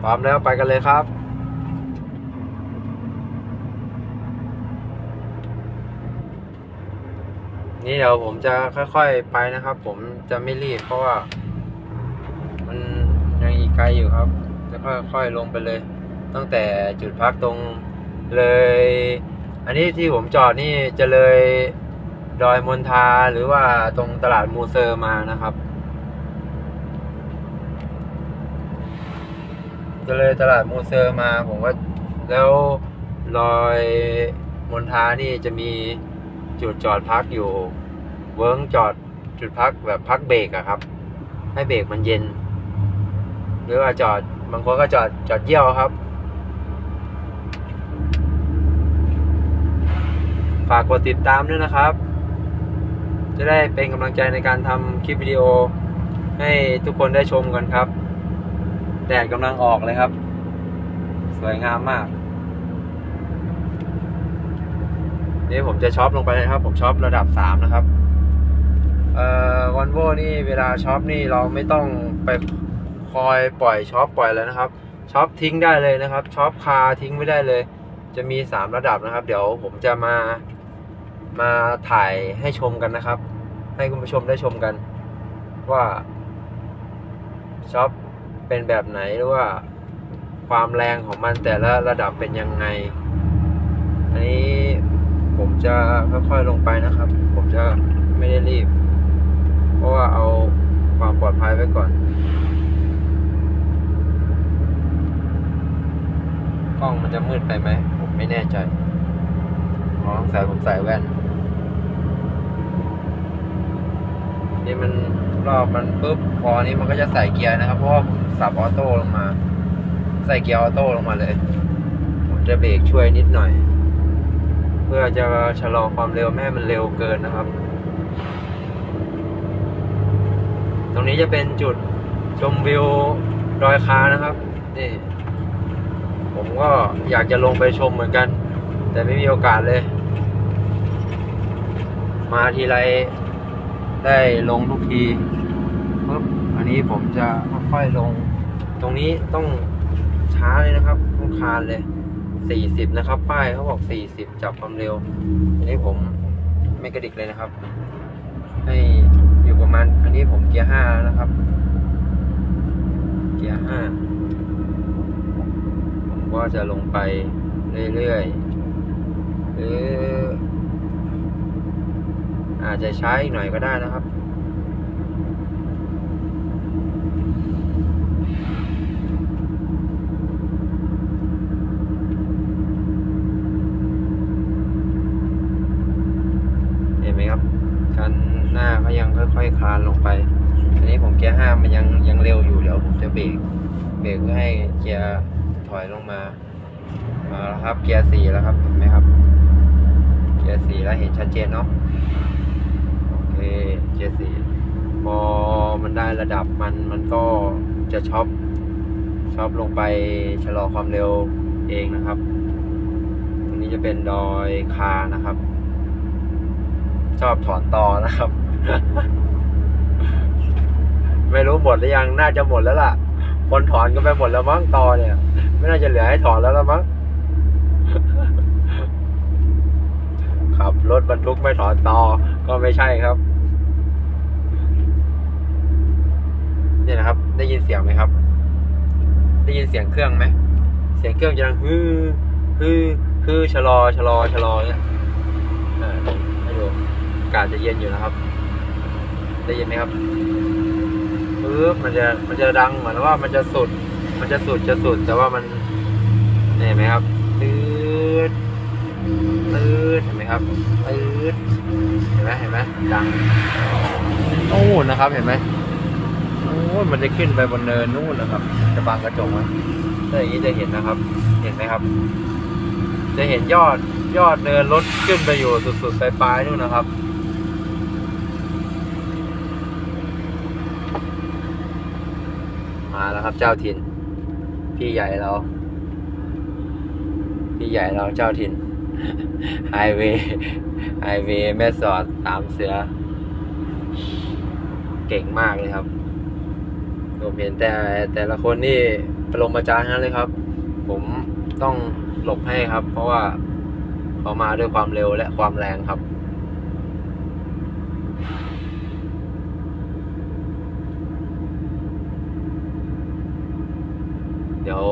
พร้อมแล้วไปกันเลยครับ นี่เดี๋ยวผมจะค่อยๆไปนะครับ ผมจะไม่รีบเพราะว่า มันยังอีกไกลอยู่ครับ จะค่อยๆลงไปเลย ตั้งแต่จุดพักตรงเลย อันนี้ที่ผมจอดนี่จะเลยดอยมณฑาหรือว่าตรงตลาดมูเซอร์มานะครับ จะเลยตลาดมูเซอร์มาผมก็แล้วลอยมณฑานี่จะมีจุดจอดพักอยู่ เวิ้งจอดจุดพักแบบพักเบรกอะครับ ให้เบรกมันเย็น หรือว่าจอดบางคนก็จอดจอดเยี่ยวครับ ฝากกดติดตามด้วยนะครับ จะได้เป็นกำลังใจในการทำคลิปวิดีโอ ให้ทุกคนได้ชมกันครับ แดดกำลังออกเลยครับ สวยงามมาก นี่ผมจะช็อปลงไปนะครับ ผมช็อประดับสามนะครับ เอ่อวันโวนี่เวลาช็อปนี่เราไม่ต้องไปคอยปล่อยช็อปปล่อยแล้วนะครับช็อปทิ้งได้เลยนะครับช็อปคาทิ้งไม่ได้เลย จะมีสามระดับนะครับ เดี๋ยวผมจะมามาถ่ายให้ชมกันนะครับ ให้คุณผู้ชมได้ชมกัน ว่าช็อป เป็นแบบไหนหรือว่าความแรงของมันแต่ละระดับเป็นยังไง อันนี้ผมจะค่อยๆลงไปนะครับ ผมจะไม่ได้รีบ เพราะว่าเอาความปลอดภัยไว้ก่อน กล้องมันจะมืดไปไหม ผมไม่แน่ใจอ๋อต้องใส่ผมใส่แว่น นี่มัน รอบมันปุ๊บพอนี้มันก็จะใส่เกียร์นะครับ เพราะว่าผมสับออโต้ลงมา ใส่เกียร์ออโต้ลงมาเลยผมจะเบรกช่วยนิดหน่อย เพื่อจะชะลอความเร็วไม่มันเร็วเกินนะครับ ตรงนี้จะเป็นจุดชมวิวดอยคานะครับนี่ผมก็อยากจะลงไปชมเหมือนกัน แต่ไม่มีโอกาสเลย มาทีไร ได้ลงทุกทีปุ๊บอันนี้ผมจะค่อยๆลง ตรงนี้ต้องช้าเลยนะครับต้องคานเลยสี่สิบนะครับ ป้ายเขาบอกสี่สิบจับความเร็ว อันนี้ผมไม่กระดิกเลยนะครับ ให้อยู่ประมาณ อันนี้ผมเกียร์ห้าแล้วนะครับ เกียร์ห้าผมก็จะลงไปเรื่อยๆหรือ อาจจะใช้อีกหน่อยก็ได้นะครับ เห็นไหมครับคันหน้าเขายังค่อย ๆ คลานลงไปอันนี้ผมเกียร์ห้ามันยังยังเร็วอยู่เดี๋ยวผมจะเบรกเบรกเพื่อให้เกียร์ถอยลงมามาแล้วครับเกียร์สี่แล้วครับเห็นไหมครับเกียร์สี่แล้วเห็นชัดเจนเนาะ เคเกียร์สี่พอมันได้ระดับมันมันก็จะช็อปช็อปลงไปชะลอความเร็วเองนะครับตรงนี้จะเป็นดอยคานะครับ ชอบถอนต่อนะครับ ไม่รู้หมดหรือยังน่าจะหมดแล้วล่ะ คนถอนก็ไปหมดแล้วมั้งต่อเนี่ย ไม่น่าจะเหลือให้ถอนแล้วละมั้งขับรถบรรทุกไม่ถอนต่อก็ไม่ใช่ครับ เนี่ยนะครับ ได้ยินเสียงไหมครับ ได้ยินเสียงเครื่องไหมเสียงเครื่องจะดังฮือฮือฮือชะลอชะลอชะลอเนี่ยอ่าผมให้ดูอากาศจะเย็นอยู่นะครับ ได้ยินไหมครับปึ๊บมันจะมันจะดังเหมือนว่ามันจะสุด มันจะสุดจะสุด แต่ว่ามันเห็นไหมครับตืดตืดเห็นไหมครับตืดเห็นไหมเห็นไหมดังโอ้นะครับเห็นไหม โอ้ยมันจะขึ้นไปบนเนินนู่นนะครับ จะบังกระจกไว้ถ้าอย่างนี้จะเห็นนะครับ เห็นไหมครับ จะเห็นยอดยอดเนินรถขึ้นไปอยู่สุดๆปลายๆนู่นนะครับมาแล้วครับเจ้าถิ่น พี่ใหญ่เรา พี่ใหญ่เราเจ้าถิ่นไฮเวย์ไฮเวย์แม่สอดสามเสือ เก่งมากเลยครับ ผมเห็นแต่แต่ละคนนี่ปรมาจารย์นั้นเลยครับ ผมต้องหลบให้ครับ เพราะว่าเขามาด้วยความเร็วและความแรงครับ เดี๋ยว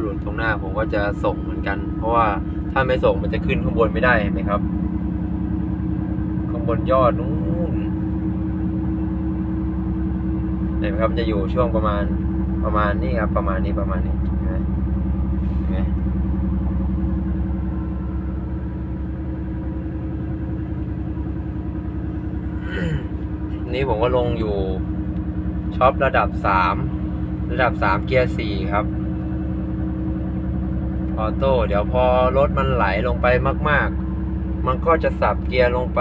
หลุดตรงหน้าผมก็จะส่งเหมือนกัน เพราะว่าถ้าไม่ส่งมันจะขึ้นข้างบนไม่ได้เห็นไหมครับ ข้างบนยอดนู้น เห็นไหมครับจะอยู่ช่วงประมาณประมาณนี้ครับ ประมาณนี้ประมาณนี้เห็นไหมเห็นไหมนี่ผมก็ลงอยู่ช็อประดับสามระดับสามเกียร์สี่ครับออโต้เดี๋ยวพอรถมันไหลลงไปมาก ๆ มันก็จะสับเกียร์ลงไป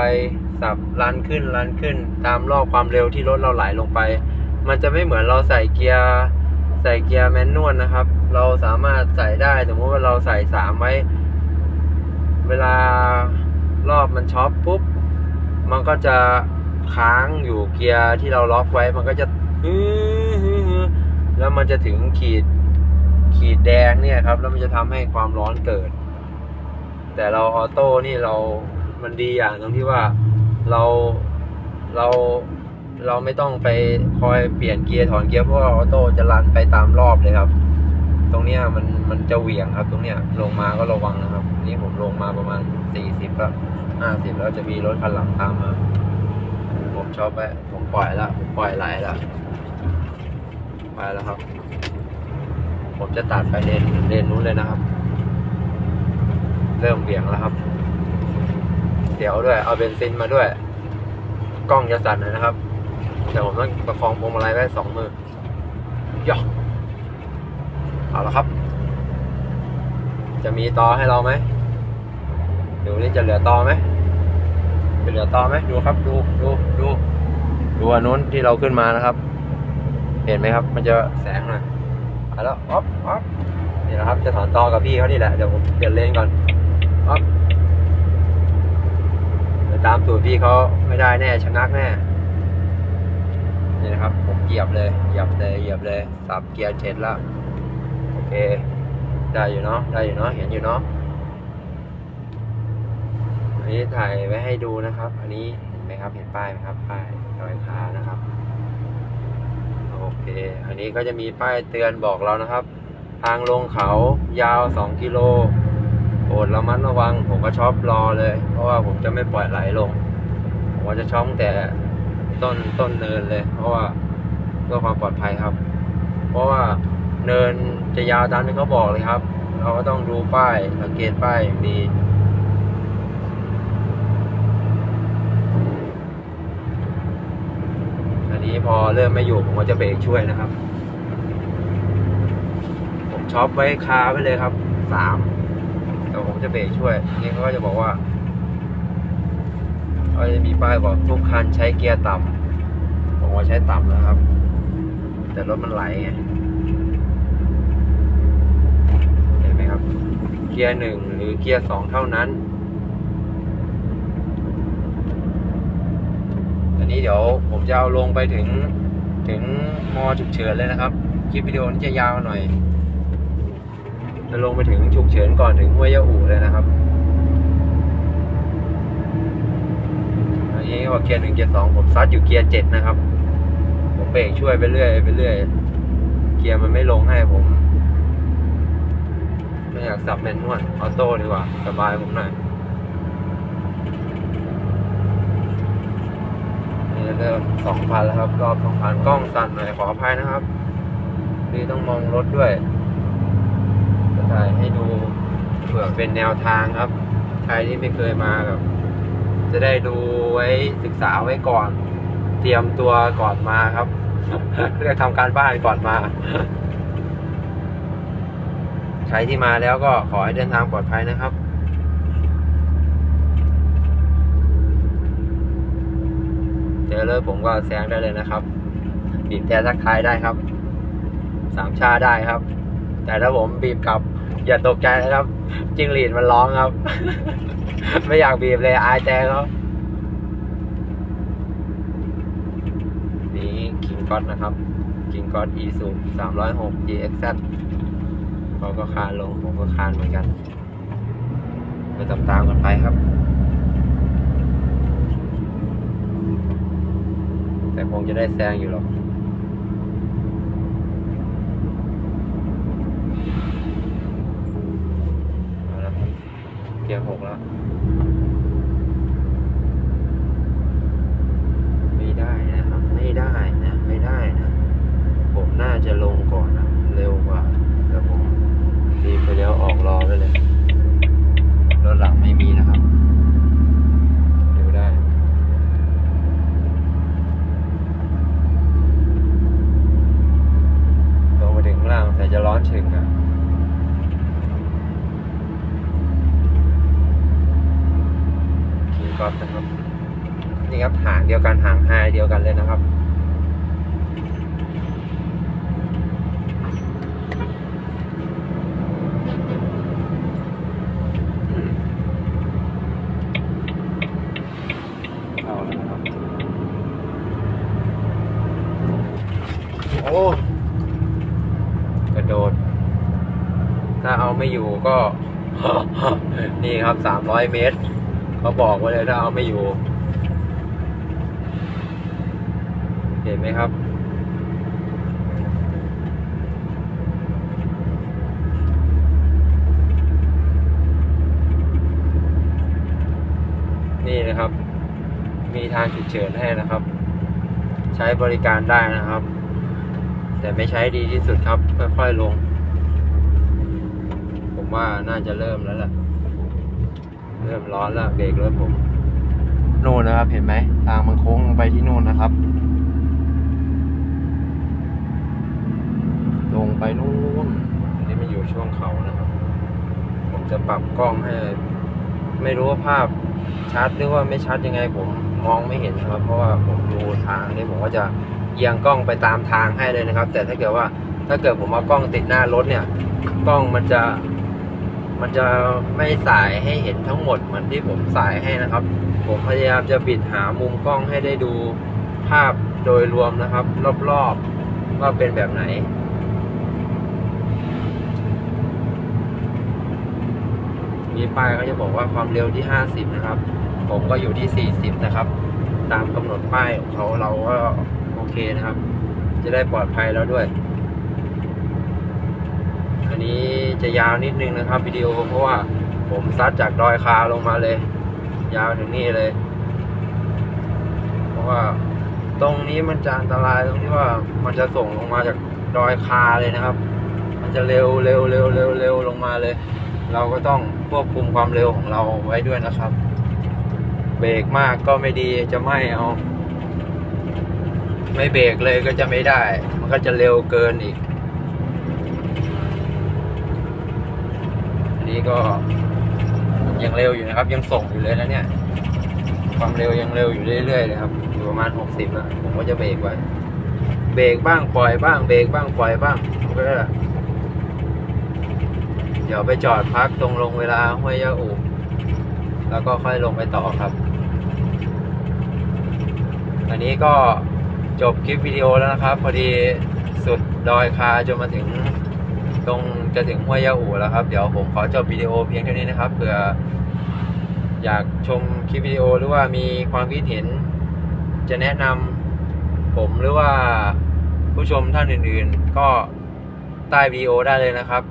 สับลันขึ้นลันขึ้น ตามรอบความเร็วที่รถเราไหลลงไป มันจะไม่เหมือนเราใส่เกียร์ใส่เกียร์แมนนวลนะครับ เราสามารถใส่ได้สมมติว่าเราใส่สามไว้ เวลารอบมันช็อปปุ๊บ มันก็จะค้างอยู่เกียร์ที่เราล็อกไว้ มันก็จะฮือฮือฮือแล้วมันจะถึงขีดขีดแดงเนี่ยครับ แล้วมันจะทำให้ความร้อนเกิด แต่เราออโต้นี่เรามันดีอย่างตรงที่ว่าเราเรา เราไม่ต้องไปคอยเปลี่ยนเกียร์ถอนเกียร์เพราะว่าออโต้จะรันไปตามรอบเลยครับ ตรงเนี้ยมันมันจะเหวี่ยงครับ ตรงเนี้ยลงมาก็ระวังนะครับ นี่ผมลงมาประมาณสี่สิบแล้วห้าสิบแล้วจะมีรถคันหลังตามมา ผมชอบไปผมปล่อยแล้วผมปล่อยไหลแล้วไปแล้วครับ ผมจะตัดไปเลนเลนนู้นเลยนะครับ เริ่มเบี่ยงแล้วครับเดี๋ยวด้วย เอาเบนซินมาด้วย กล้องจะสั่นนะครับ แต่ผมต้องประคองพวงมาลัยไว้สองมือย่อเอาละครับ จะมีตอให้เราไหมดูนี่จะเหลือตอไหมจะเหลือตอไหมดูครับ ดูดูดูดูอันนู้นที่เราขึ้นมานะครับ เห็นไหมครับ มันจะแสงหน่อยเอาแล้วอ๊อฟอ๊อฟนี่นะครับ จะถอนตอกับพี่เขานี่แหละเดี๋ยวผมเปลี่ยนเลนก่อนอ๊อฟตามตูดพี่เขาไม่ได้แน่ชะงักแน่ นี่นะครับผมเหยียบเลยเหยียบเลยเหยียบเลยสับเกียร์เจ็ดแล้วโอเค ได้อยู่เนาะได้อยู่เนาะเห็นอยู่เนาะอันนี้ถ่ายไว้ให้ดูนะครับ อันนี้เห็นไหมครับเห็นป้ายไหมครับป้ายดอยคานะครับโอเค อันนี้ก็จะมีป้ายเตือนบอกเรานะครับ ทางลงเขายาว 2 กิโลโปรดระมัดระวัง ผมก็ชอบรอเลย เพราะว่าผมจะไม่ปล่อยไหลลง ผมก็จะช่องแต่ ต้นต้นเนินเลย เพราะว่าเพื่อความปลอดภัยครับ เพราะว่าเนินจะยาวตามที่เขาบอกเลยครับ เราก็ต้องดูป้ายสังเกตป้ายดีอันนี้พอเริ่มไม่อยู่ผมก็จะเบรกช่วยนะครับ ผมช็อปไว้คาไว้เลยครับสามแต่ผมจะเบรกช่วยนี่เขาก็จะบอกว่าเขาจะมีป้ายบอกทุกคันใช้เกียร์ต่ำ ผมใช้ต่ำแล้วครับ แต่รถมันไหลไงเห็นไหมครับ เกียร์หนึ่งหรือเกียร์สองเท่านั้น อันนี้เดี๋ยวผมจะเอาลงไปถึงถึงมอฉุกเฉินเลยนะครับ คลิปวิดีโอนี้จะยาวหน่อย จะลงไปถึงฉุกเฉินก่อนถึงห้วยยะอู่เลยนะครับอันนี้ว่าเกียร์หนึ่งเกียร์สองผมซัดอยู่เกียร์เจ็ดนะครับ เบรกช่วยไปเรื่อยไปเรื่อย เกียร์มันไม่ลงให้ผม ไม่อยากสับแมนนวลออโต้ดีกว่า สบายผมหน่อยนี่เริ่มสองพันแล้วครับ รอบสองพันกล้องสั่นหน่อยขออภัยนะครับนี่ต้องมองรถด้วยจะถ่ายให้ดูเผื่อเป็นแนวทางครับ ใครที่ไม่เคยมาแบบจะได้ดูไว้ศึกษาไว้ก่อน เตรียมตัวก่อนมาครับ เรียกทำการบ้านก่อนมา ใครที่มาแล้วก็ขอให้เดินทางปลอดภัยนะครับเจอเลยผมก็แซงได้เลยนะครับบีบแต่ทักทายได้ครับ สามชาได้ครับ แต่ถ้าผมบีบกลับ อย่าตกใจนะครับ จิงหรีดมันร้องครับ ไม่อยากบีบเลยอายแต่เขานี่คิง ก็ t นะครับคิงก็ t อีซูสามร้อยหก GXZ เขาก็คานลง ผมก็คานเหมือนกันไปตามๆกันไปครับ แต่คงจะได้แซงอยู่หรอกเกียร์หกแล้ว ไม่ได้นะครับ ไม่ได้นะ ไม่ได้นะ ผมน่าจะลงก่อนนะ เร็วกว่าแต่ผมรีบไปเลี้ยวออกรอไว้เลย รถหลังไม่มีนะครับเร็วได้ ลงไปถึงข้างล่างแต่จะร้อน ถึงอะคีย์ก๊อฟนะครับ นี่ครับหางเดียวกันหางไฮเดียวกันเลยนะครับเอาแล้วครับโอ้ โดด ถ้าเอาไม่อยู่ก็ นี่ครับสามร้อยเมตรเขาบอกไว้เลยถ้าเอาไม่อยู่ เห็นไหมครับนี่นะครับ มีทางฉุกเฉินให้นะครับ ใช้บริการได้นะครับ แต่ไม่ใช้ดีที่สุดครับ ค่อยๆลง ผมว่าน่าจะเริ่มแล้วแหละเริ่มร้อนแล้วเบรกรถผมนู่นนะครับ เห็นไหมทางมันโค้งลงไปที่นู่นนะครับ ลงไปนู่นอันนี้มันอยู่ช่วงเขานะครับ ผมจะปรับกล้องให้ ไม่รู้ว่าภาพชัดหรือว่าไม่ชัดยังไงผม มองไม่เห็นนะครับ เพราะว่าผมดูทางนี้ผมก็จะเอียงกล้องไปตามทางให้เลยนะครับ แต่ถ้าเกิดว่าถ้าเกิดผมเอากล้องติดหน้ารถเนี่ย กล้องมันจะ มันจะไม่สายให้เห็นทั้งหมดเหมือนที่ผมสายให้นะครับ ผมพยายามจะบิดหามุมกล้องให้ได้ดูภาพโดยรวมนะครับ รอบๆว่าเป็นแบบไหนมีป้ายเขาจะบอกว่าความเร็วที่ 50 นะครับ ผมก็อยู่ที่ 40 นะครับ ตามกำหนดป้ายของเขาเราก็โอเคนะครับ จะได้ปลอดภัยแล้วด้วย อันนี้จะยาวนิดนึงนะครับวิดีโอเพราะว่าผมซัดจากดอยคาลงมาเลย ยาวถึงนี่เลย เพราะว่าตรงนี้มันจะอันตรายตรงที่ว่ามันจะส่งลงมาจากดอยคาเลยนะครับ มันจะเร็วเร็วเร็วเร็วเร็วลงมาเลย เราก็ต้องควบคุมความเร็วของเราไว้ด้วยนะครับ เบรกมากก็ไม่ดีจะไม่เอา ไม่เบรกเลยก็จะไม่ได้ มันก็จะเร็วเกินอีกอันนี้ก็ยังเร็วอยู่นะครับ ยังส่งอยู่เลยนะเนี่ย ความเร็วยังเร็วอยู่เรื่อยๆเลยครับอยู่ประมาณหกสิบนะผมก็จะเบรกไว้เบรกบ้างปล่อยบ้างเบรกบ้างปล่อยบ้างมันก็เดี๋ยวไปจอดพักตรงลงเวลาห้วยยาอูแล้วก็ค่อยลงไปต่อครับ อันนี้ก็จบคลิปวิดีโอแล้วนะครับ พอดีสุดดอยคาจนมาถึงตรงจะถึงห้วยยาอูแล้วครับ เดี๋ยวผมขอจบวิดีโอเพียงเท่านี้นะครับเผื่ออยากชมคลิปวิดีโอหรือว่ามีความคิดเห็น จะแนะนำผมหรือว่าผู้ชมท่านอื่นๆ ก็ใต้วิดีโอได้เลยนะครับ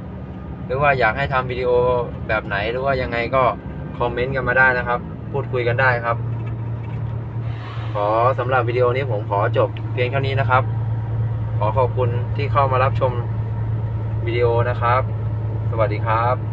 หรือว่าอยากให้ทำวิดีโอแบบไหนหรือว่ายังไงก็คอมเมนต์กันมาได้นะครับ พูดคุยกันได้ครับ ขอสำหรับวิดีโอนี้ผมขอจบเพียงเท่านี้นะครับ ขอขอบคุณที่เข้ามารับชมวิดีโอนะครับ สวัสดีครับ